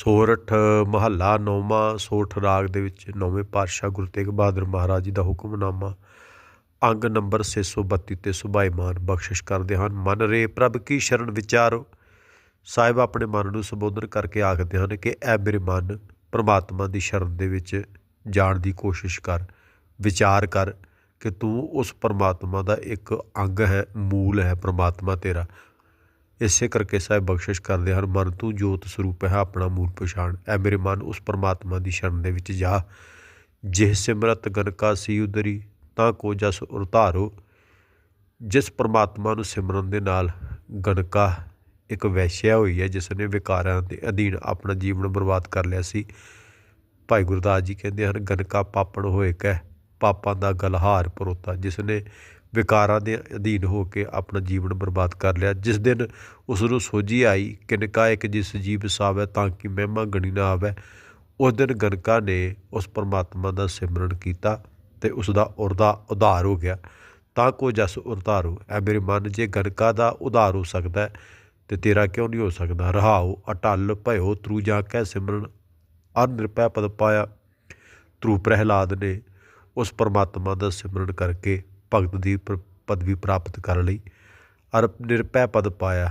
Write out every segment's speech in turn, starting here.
ਸੋਰਠ ਮਹੱਲਾ ਨੌਵਾਂ ਸੋਰਠ ਰਾਗ ਦੇ ਵਿੱਚ ਨੌਵੇਂ ਪਾਤਸ਼ਾਹ ਗੁਰੂ ਤੇਗ ਬਹਾਦਰ ਮਹਾਰਾਜ ਜੀ ਦਾ ਹੁਕਮਨਾਮਾ। ਅੰਗ ਨੰਬਰ 632 ਤੇ ਸੁਭਾਈਮਾਨ ਬਖਸ਼ਿਸ਼ ਕਰਦੇ ਹਨ। ਮਨ ਰੇ ਪ੍ਰਭ ਕੀ ਸ਼ਰਨ ਵਿਚਾਰੋ। ਸਾਹਿਬ ਆਪਣੇ ਮਨ ਨੂੰ ਸੰਬੋਧਨ ਕਰਕੇ ਆਖਦੇ ਹਨ ਕਿ ਐ ਮੇਰੇ ਮਨ ਪ੍ਰਮਾਤਮਾ ਦੀ ਸ਼ਰਨ ਦੇ ਵਿੱਚ ਜਾਣ ਦੀ ਕੋਸ਼ਿਸ਼ ਕਰ, ਵਿਚਾਰ ਕਰ ਕਿ ਤੂੰ ਉਸ ਪਰਮਾਤਮਾ ਦਾ ਇੱਕ ਅੰਗ ਹੈ, ਮੂਲ ਹੈ ਪਰਮਾਤਮਾ ਤੇਰਾ। ਇਸੇ ਕਰਕੇ ਸਾਹਿਬ ਬਖਸ਼ਿਸ਼ ਕਰਦੇ ਹਨ, ਮਨ ਤੂੰ ਜੋਤ ਸਰੂਪ ਹੈ, ਆਪਣਾ ਮੂਲ ਪਛਾਣ। ਐ ਮੇਰੇ ਮਨ ਉਸ ਪਰਮਾਤਮਾ ਦੀ ਸ਼ਰਨ ਦੇ ਵਿੱਚ ਜਾ। ਜਿਹ ਸਿਮਰਤ ਗਨਕਾ ਸੀ ਉਦਰੀ, ਤਾਂ ਕੋ ਜਸ ਉਰਤਾਰੋ ਜਿਸ ਪਰਮਾਤਮਾ ਨੂੰ ਸਿਮਰਨ ਦੇ ਨਾਲ ਗਨਕਾ ਇੱਕ ਵੈਸ਼ਿਆ ਹੋਈ ਹੈ, ਜਿਸ ਨੇ ਵਿਕਾਰਾਂ ਦੇ ਅਧੀਨ ਆਪਣਾ ਜੀਵਨ ਬਰਬਾਦ ਕਰ ਲਿਆ ਸੀ। ਭਾਈ ਗੁਰਦਾਸ ਜੀ ਕਹਿੰਦੇ ਹਨ ਗਨਕਾ ਪਾਪਣ ਹੋਏ ਕਹਿ, ਪਾਪਾਂ ਦਾ ਗਲਹਾਰ ਪਰੋਤਾ, ਜਿਸ ਨੇ ਵਿਕਾਰਾਂ ਦੇ ਅਧੀਨ ਹੋ ਕੇ ਆਪਣਾ ਜੀਵਨ ਬਰਬਾਦ ਕਰ ਲਿਆ। ਜਿਸ ਦਿਨ ਉਸ ਨੂੰ ਸੋਝੀ ਆਈ ਕਿਨਕਾ ਇੱਕ ਜਿਸ ਜੀਵ ਸਾਵੈ ਤਾਂ ਕਿ ਮਹਿਮਾ ਗਣੀ ਨਾ ਆਵੇ, ਉਸ ਦਿਨ ਗਨਕਾ ਨੇ ਉਸ ਪਰਮਾਤਮਾ ਦਾ ਸਿਮਰਨ ਕੀਤਾ ਤੇ ਉਸ ਦਾ ਉਰਦਾ ਉਧਾਰ ਹੋ ਗਿਆ। ਤਾਂ ਕੋ ਜਸ ਉਰਤਾਰੋ ਐ ਮੇਰੇ ਮਨ ਜੇ ਗਨਕਾ ਦਾ ਉਧਾਰ ਹੋ ਸਕਦਾ ਹੈ, ਤੇ ਤੇਰਾ ਕਿਉਂ ਨਹੀਂ ਹੋ ਸਕਦਾ? ਰਹਾਓ ਅਟਲ, ਭਇਓ, ਤਰੂ ਜਾ ਕੈ ਸਿਮਰਨ ਅਨਿਰਪੈ ਪਦ ਪਾਇਆ। ਤਰੂ ਪ੍ਰਹਿਲਾਦ ਨੇ ਉਸ ਪਰਮਾਤਮਾ ਦਾ ਸਿਮਰਨ ਕਰਕੇ ਭਗਤ ਦੀ ਪ- ਪਦਵੀ ਪ੍ਰਾਪਤ ਕਰ ਲਈ। ਅਰ ਨਿਰਪੈ ਪਦ ਪਾਇਆ।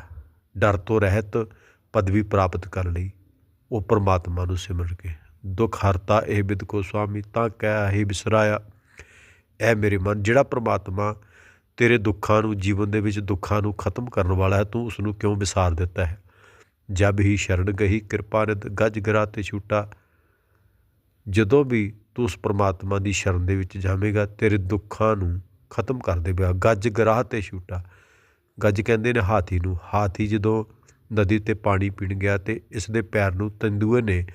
ਡਰ ਤੋਂ ਰਹਿਤ ਪਦਵੀ ਪ੍ਰਾਪਤ ਕਰ ਲਈ। ਉਹ ਪਰਮਾਤਮਾ ਨੂੰ ਸਿਮਰ ਕੇ, ਦੁੱਖ ਹਰਤਾ ਇਹ ਬਿਦ ਕੋ ਸੁਆਮੀ, ਤਾਂ ਕਹਿ ਹੀ ਬਿਸਰਾਇਆ। ਐ ਮੇਰੇ ਮਨ, ਜਿਹੜਾ ਪਰਮਾਤਮਾ ਤੇਰੇ ਦੁੱਖਾਂ ਨੂੰ, ਜੀਵਨ ਦੇ ਵਿੱਚ ਦੁੱਖਾਂ ਨੂੰ ਖਤਮ ਕਰਨ ਵਾਲਾ ਹੈ, ਤੂੰ ਉਸ ਨੂੰ ਕਿਉਂ ਵਿਸਾਰ ਦਿੱਤਾ ਹੈ? ਜਬ ਹੀ ਸ਼ਰਨ ਗਈ, ਕਿਰਪਾ ਨਿਤ ਗੱਜ ਗਰਾ ਤੇ ਛੂਟਾ। ਜਦੋਂ ਵੀ ਤੂੰ ਉਸ ਪਰਮਾਤਮਾ ਦੀ ਸ਼ਰਨ ਦੇ ਵਿੱਚ ਜਾਵੇਂਗਾ, ਤੇਰੇ ਦੁੱਖਾਂ ਨੂੰ ਖਤਮ ਕਰ ਪਿਆ। ਗੱਜ ਗਰਾਹ ਤੇ ਛੂਟਾ। ਗੱਜ ਕਹਿੰਦੇ ਨੇ ਹਾਥੀ ਨੂੰ। ਹਾਥੀ ਜਦੋਂ ਨਦੀ ਤੇ ਪਾਣੀ ਪੀਣ ਗਿਆ ਤੇ ਇਸ ਦੇ ਪੈਰ ਨੂੰ ਤੰਦੂਏ ਨੇ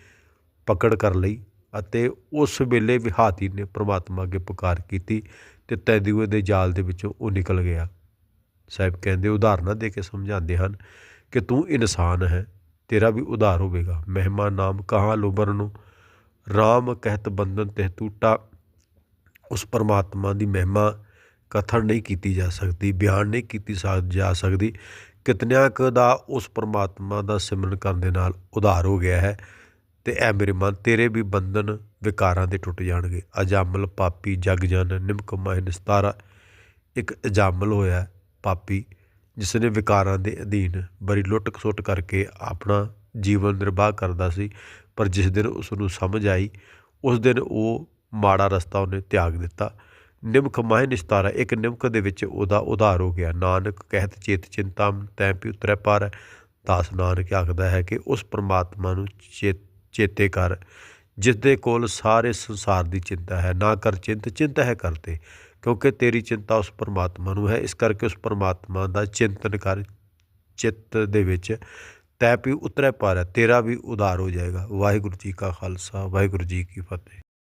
ਪਕੜ ਕਰ ਲਈ ਅਤੇ ਉਸ ਵੇਲੇ ਵੀ ਹਾਥੀ ਨੇ ਪ੍ਰਮਾਤਮਾ ਅੱਗੇ ਪੁਕਾਰ ਕੀਤੀ ਤੇ ਤੰਦੂਏ ਦੇ ਜਾਲ ਦੇ ਵਿੱਚੋਂ ਉਹ ਨਿਕਲ ਗਿਆ। ਸਾਹਿਬ ਕਹਿੰਦੇ, ਉਦਾਹਰਨਾਂ ਦੇ ਕੇ ਸਮਝਾਉਂਦੇ ਹਨ ਕਿ ਤੂੰ ਇਨਸਾਨ ਹੈ, ਤੇਰਾ ਵੀ ਉਧਾਰ ਹੋਵੇਗਾ। ਮਹਿਮਾ ਨਾਮ ਕਹਾਂ ਲੋਬਰ ਨੂੰ? RAM ਕਹਿਤ ਬੰਧਨ ਤੇ ਟੂਟਾ ਉਸ ਪਰਮਾਤਮਾ ਦੀ ਮਹਿਮਾ ਕਥਨ ਨਹੀਂ ਕੀਤੀ ਜਾ ਸਕਦੀ, ਬਿਆਨ ਨਹੀਂ ਕੀਤੀ ਸਕ- ਜਾ ਸਕਦੀ, ਕਿਤਨਿਆਂ ਕ ਦਾ ਉਸ ਪਰਮਾਤਮਾ ਦਾ ਸਿਮਰਨ ਕਰਨ ਦੇ ਨਾਲ ਉਧਾਰ ਹੋ ਗਿਆ ਹੈ ਤੇ ਐ ਮੇਰੇ ਮਨ ਤੇਰੇ ਵੀ ਬੰਧਨ ਵਿਕਾਰਾਂ ਦੇ ਟੁੱਟ ਜਾਣਗੇ। ਅਜਾਮਲ ਪਾਪੀ ਜਗ ਜਨ ਨਿਮਕ ਮਾਹਿ ਨਿਸਤਾਰਾ। ਇੱਕ ਅਜਾਮਲ ਹੋਇਆ ਪਾਪੀ ਜਿਸ ਨੇ ਵਿਕਾਰਾਂ ਦੇ ਅਧੀਨ ਬੜੀ ਲੁੱਟ ਖਸੁੱਟ ਕਰਕੇ ਆਪਣਾ ਜੀਵਨ ਨਿਰਵਾਹ ਕਰਦਾ ਸੀ, ਪਰ ਜਿਸ ਦਿਨ ਉਸ ਨੂੰ ਸਮਝ ਆਈ, ਉਸ ਦਿਨ ਉਹ ਮਾੜਾ ਰਸਤਾ ਉਹਨੇ ਤਿਆਗ ਦਿੱਤਾ। ਨਿਮਕ ਮਾਹਿ ਨਿਸਤਾਰਾ, ਇੱਕ ਨਿਮਖ ਦੇ ਵਿੱਚ ਉਹਦਾ ਉਧਾਰ ਹੋ ਗਿਆ। ਨਾਨਕ ਕਹਿਤ ਚੇਤ ਚਿੰਤਾ, ਤੈ ਪੀ ਉਤਰੈ ਪਰ। ਦਾਸ ਨਾਨਕ ਆਖਦਾ ਹੈ ਕਿ ਉਸ ਪਰਮਾਤਮਾ ਨੂੰ ਚੇ- ਚੇਤੇ ਕਰ ਜਿਸ ਦੇ ਕੋਲ ਸਾਰੇ ਸੰਸਾਰ ਦੀ ਚਿੰਤਾ ਹੈ। ਨਾ ਕਰ ਚਿੰਤ ਚਿੰਤ ਹੈ ਕਰਤੇ ਕਿਉਂਕਿ ਤੇਰੀ ਚਿੰਤਾ ਉਸ ਪਰਮਾਤਮਾ ਨੂੰ ਹੈ। ਇਸ ਕਰਕੇ ਉਸ ਪਰਮਾਤਮਾ ਦਾ ਚਿੰਤਨ ਕਰ, ਚਿੱਤ ਦੇ ਵਿੱਚ ਤੈ ਪੀ ਉਤਰੈ ਪਾਰ, ਤੇਰਾ ਵੀ ਉਧਾਰ ਹੋ ਜਾਏਗਾ। ਵਾਹਿਗੁਰੂ ਜੀ ਕਾ ਖਾਲਸਾ, ਵਾਹਿਗੁਰੂ ਜੀ ਕੀ ਫਤਿਹ।